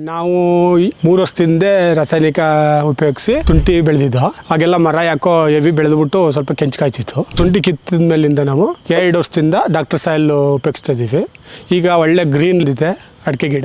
ನಾವು ಮೂರು ವರ್ಷದಿಂದ ರಾಸಾಯನಿಕ ಉಪಯೋಗಿಸಿ ತುಂಟಿ ಬೆಳೆದಿದ್ದು. ಹಾಗೆಲ್ಲ ಮರ ಯಾಕೋ ಎವಿ ಬೆಳೆದ್ಬಿಟ್ಟು ಸ್ವಲ್ಪ ಕೆಂಚ್ಕಾಯ್ತಿತ್ತು. ತುಂಟಿ ಕಿತ್ತಿದ ಮೇಲಿಂದ ನಾವು ಎರಡು ವರ್ಷದಿಂದ ಡಾಕ್ಟರ್ ಸಾಯಿಲ್ ಉಪಯೋಗಿಸ್ತಾ ಇದ್ದೀವಿ. ಈಗ ಒಳ್ಳೆ ಗ್ರೀನ್ ಇದೆ ಅಡಿಕೆ ಗಿಡ.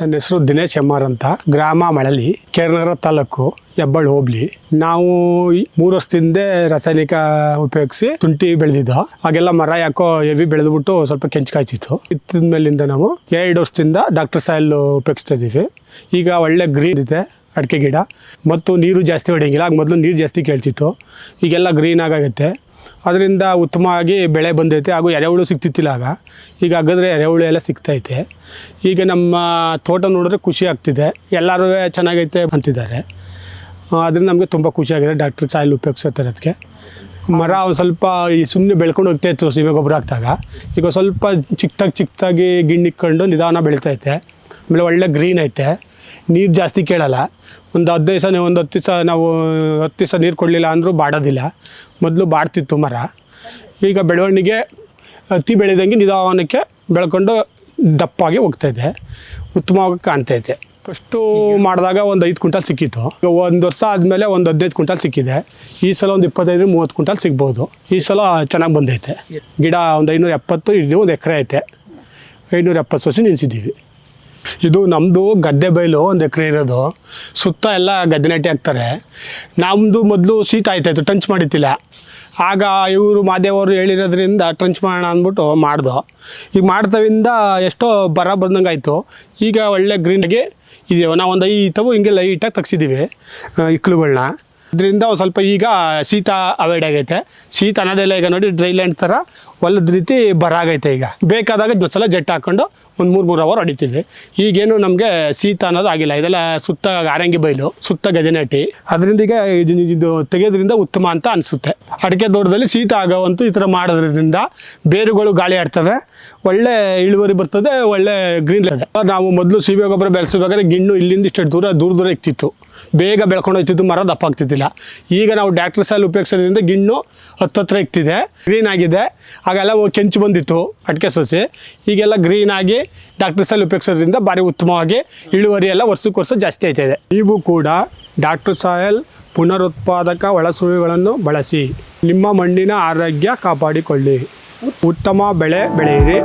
ನನ್ನ ಹೆಸರು ದಿನೇಶ್ ಎಂ ಅಂತ. ಗ್ರಾಮ ಮಳಲಿ ಕೇರನಗರ ತಾಲೂಕು ಹೆಬ್ಬಳ್ಳಿ ಹೋಬ್ಳಿ. ನಾವು ಮೂರು ವರ್ಷದಿಂದ ರಾಸಾಯನಿಕ ಉಪಯೋಗಿಸಿ ತುಂಟಿ ಬೆಳೆದಿದ್ದು. ಹಾಗೆಲ್ಲ ಮರ ಯಾಕೋ ಹೆವಿ ಬೆಳೆದ್ಬಿಟ್ಟು ಸ್ವಲ್ಪ ಕೆಂಚ್ಕಾಯ್ತಿತ್ತು ಇತ್ತಿದ ಮೇಲಿಂದ ನಾವು ಎರಡು ವರ್ಷದಿಂದ ಡಾಕ್ಟರ್ ಸಾಯಿಲ್ ಉಪಯೋಗಿಸ್ತಾ ಇದ್ದೀವಿ. ಈಗ ಒಳ್ಳೆ ಗ್ರೀನ್ ಇದೆ, ಅಡಿಕೆ ಗಿಡ. ಮತ್ತು ನೀರು ಜಾಸ್ತಿ ಹೊಡೆಯಂಗಿಲ್ಲ. ಆಗ ಮೊದಲು ನೀರು ಜಾಸ್ತಿ ಕೇಳ್ತಿತ್ತು. ಈಗೆಲ್ಲ ಗ್ರೀನ್ ಆಗಾಗುತ್ತೆ. ಅದರಿಂದ ಉತ್ತಮವಾಗಿ ಬೆಳೆ ಬಂದೈತೆ ಹಾಗೂ ಎರೆಹುಳು ಸಿಗ್ತಿತ್ತಿಲ್ಲ ಆಗ. ಈಗ ಹಾಗಾದರೆ ಎರೆಹುಳು ಎಲ್ಲ ಸಿಗ್ತೈತೆ. ಈಗ ನಮ್ಮ ತೋಟ ನೋಡಿದ್ರೆ ಖುಷಿ ಆಗ್ತಿದೆ. ಎಲ್ಲರೂ ಚೆನ್ನಾಗೈತೆ ಅಂತಿದ್ದಾರೆ. ಅದರಿಂದ ನಮಗೆ ತುಂಬ ಖುಷಿಯಾಗಿದೆ ಡಾಕ್ಟ್ರ್ ಸಾಯಿಲ್ ಉಪಯೋಗಿಸ್ತಾರೆ ಅದಕ್ಕೆ ಮರ ಒಂದು ಸ್ವಲ್ಪ ಈ ಸುಮ್ಮನೆ ಬೆಳ್ಕೊಂಡು ಹೋಗ್ತಾ ಇತ್ತು ಸೀಮೆ ಗೊಬ್ಬರ ಹಾಕಿದಾಗ. ಈಗ ಸ್ವಲ್ಪ ಚಿಕ್ಕದಾಗಿ ಚಿಕ್ಕದಾಗಿ ಗಿಣ್ಣಿಕ್ಕೊಂಡು ನಿಧಾನ ಬೆಳೀತೈತೆ. ಆಮೇಲೆ ಒಳ್ಳೆ ಗ್ರೀನ್ ಐತೆ. ನೀರು ಜಾಸ್ತಿ ಕೇಳಲ್ಲ. ಒಂದು ಹದಿನೈದು ದಿವಸ ಒಂದು ಹತ್ತು ದಿವಸ ನಾವು ಹತ್ತು ದಿವಸ ನೀರು ಕೊಡಲಿಲ್ಲ ಅಂದರೂ ಬಾಡೋದಿಲ್ಲ. ಮೊದಲು ಬಾಡ್ತಿತ್ತು ಮರ. ಈಗ ಬೆಳವಣಿಗೆ ಹತ್ತಿ ಬೆಳೆದಂಗೆ ನಿಧಾನಕ್ಕೆ ಬೆಳ್ಕೊಂಡು ದಪ್ಪಾಗಿ ಹೋಗ್ತಾಯಿದೆ ಉತ್ತಮವಾಗಿ ಕಾಣ್ತೈತೆ ಫಸ್ಟು ಮಾಡಿದಾಗ ಒಂದು ಐದು ಕ್ವಿಂಟಲ್ ಸಿಕ್ಕಿತ್ತು. ಈಗ ಒಂದು ವರ್ಷ ಆದಮೇಲೆ ಒಂದು ಹದಿನೈದು ಕ್ವಿಂಟಲ್ ಸಿಕ್ಕಿದೆ. ಈ ಸಲ ಒಂದು ಇಪ್ಪತ್ತೈದು, ಮೂವತ್ತು ಕ್ವಿಂಟಲ್ ಸಿಗ್ಬೋದು. ಈ ಸಲ ಚೆನ್ನಾಗಿ ಬಂದೈತೆ. ಗಿಡ ಒಂದು ಐನೂರ ಎಪ್ಪತ್ತು, ಇದು ಒಂದು ಎಕರೆ ಐತೆ. ಐನೂರ ಎಪ್ಪತ್ತು ಸಸಿ ನಿಲ್ಲಿಸಿದ್ದೀವಿ ಇದು ನಮ್ಮದು ಗದ್ದೆ ಬಯಲು ಒಂದು ಎಕರೆ ಇರೋದು. ಸುತ್ತ ಎಲ್ಲ ಗದ್ದೆ ನಾಟಿ ಹಾಕ್ತಾರೆ. ನಮ್ಮದು ಮೊದಲು ಶೀತ ಆಯ್ತಾಯಿತ್ತು ಟಂಚ್ ಮಾಡಿತ್ತಿಲ್ಲ ಆಗ ಇವರು ಮಾದೇವರು ಹೇಳಿರೋದ್ರಿಂದ ಟ್ರಂಚ್ ಮಾಡೋಣ ಅಂದ್ಬಿಟ್ಟು ಮಾಡ್ದು. ಈಗ ಮಾಡ್ತವಿಂದ ಎಷ್ಟೋ ಬರ ಬಂದಂಗೆ ಆಯಿತು. ಈಗ ಒಳ್ಳೆ ಗ್ರೀನಾಗಿ ಇದೆಯೋ ನಾವು ಒಂದು ತವು ಹಿಂಗೆ ಲೈಟಾಗಿ ತೆಗ್ಸಿದ್ದೀವಿ ಇಕ್ಳುಗಳನ್ನ ಅದರಿಂದ ಒಂದು ಸ್ವಲ್ಪ ಈಗ ಶೀತ ಅವಾಯ್ಡ್ ಆಗೈತೆ. ಶೀತ ಅನ್ನೋದೆಲ್ಲ ಈಗ ನೋಡಿ ಡ್ರೈ ಲ್ಯಾಂಡ್ ಥರ ಹೊಲದ ರೀತಿ ಬರ ಆಗೈತೆ ಈಗ. ಬೇಕಾದಾಗ ಸಲ ಜೆಟ್ ಹಾಕ್ಕೊಂಡು ಒಂದು ಮೂರು ಮೂರು ಅವರ್ ಹೊಡಿತಿದ್ವಿ ಈಗೇನು ನಮಗೆ ಶೀತ ಅನ್ನೋದು ಆಗಿಲ್ಲ. ಇದೆಲ್ಲ ಸುತ್ತ ಆರಂಗಿ ಬೈಲು, ಸುತ್ತ ಗದೆ ನಾಟಿ. ಅದರಿಂದ ಈಗ ಇದು ಇದು ತೆಗೆಯೋದ್ರಿಂದ ಉತ್ತಮ ಅಂತ ಅನಿಸುತ್ತೆ. ಅಡಿಕೆ ತೋಟದಲ್ಲಿ ಶೀತ ಆಗೋವಂತೂ ಈ ಥರ ಮಾಡೋದ್ರಿಂದ ಬೇರುಗಳು ಗಾಳಿ ಆಡ್ತವೆ. ಒಳ್ಳೆ ಇಳುವರಿ ಬರ್ತದೆ, ಒಳ್ಳೆ ಗ್ರೀನ್ ನಾವು ಮೊದಲು ಸೀಬೆ ಗೊಬ್ಬರ ಬೆಳೆಸಬೇಕಾದ್ರೆ ಗಿಣ್ಣು ಇಲ್ಲಿಂದ ಇಷ್ಟು ದೂರ ದೂರ ದೂರ ಇಕ್ತಿತ್ತು ಬೇಗ ಬೆಳ್ಕೊಂಡು ಹೋಗ್ತಿತ್ತು ಮರ ದಪ್ಪ ಆಗ್ತಿದ್ದಿಲ್ಲ. ಈಗ ನಾವು ಡಾಕ್ಟರ್ ಸಾಲ್ ಉಪಯೋಗಿಸೋದ್ರಿಂದ ಗಿಣ್ಣು ಹತ್ತತ್ರ ಇಕ್ತಿದೆ ಗ್ರೀನ್ ಆಗಿದೆ. ಆಗೆಲ್ಲ ಕೆಂಚು ಬಂದಿತ್ತು ಅಡಿಕೆ ಸಸಿ. ಈಗೆಲ್ಲ ಗ್ರೀನ್ ಆಗಿ ಡಾಕ್ಟರ್ ಸಾಲ್ ಉಪಯೋಗಿಸೋದ್ರಿಂದ ಭಾರಿ ಉತ್ತಮವಾಗಿ ಇಳುವರಿ ಎಲ್ಲ ವರ್ಷಕ್ಕೆ ವರ್ಷ ಜಾಸ್ತಿ ಆಯ್ತಾ ಇದೆ. ನೀವು ಕೂಡ ಡಾಕ್ಟರ್ ಸಾಯಲ್ ಪುನರುತ್ಪಾದಕ ಒಳಸುಳಿಗಳನ್ನು ಬಳಸಿ, ನಿಮ್ಮ ಮಣ್ಣಿನ ಆರೋಗ್ಯ ಕಾಪಾಡಿಕೊಳ್ಳಿ. ಉತ್ತಮ ಬೆಳೆ ಬೆಳೆಯಿರಿ.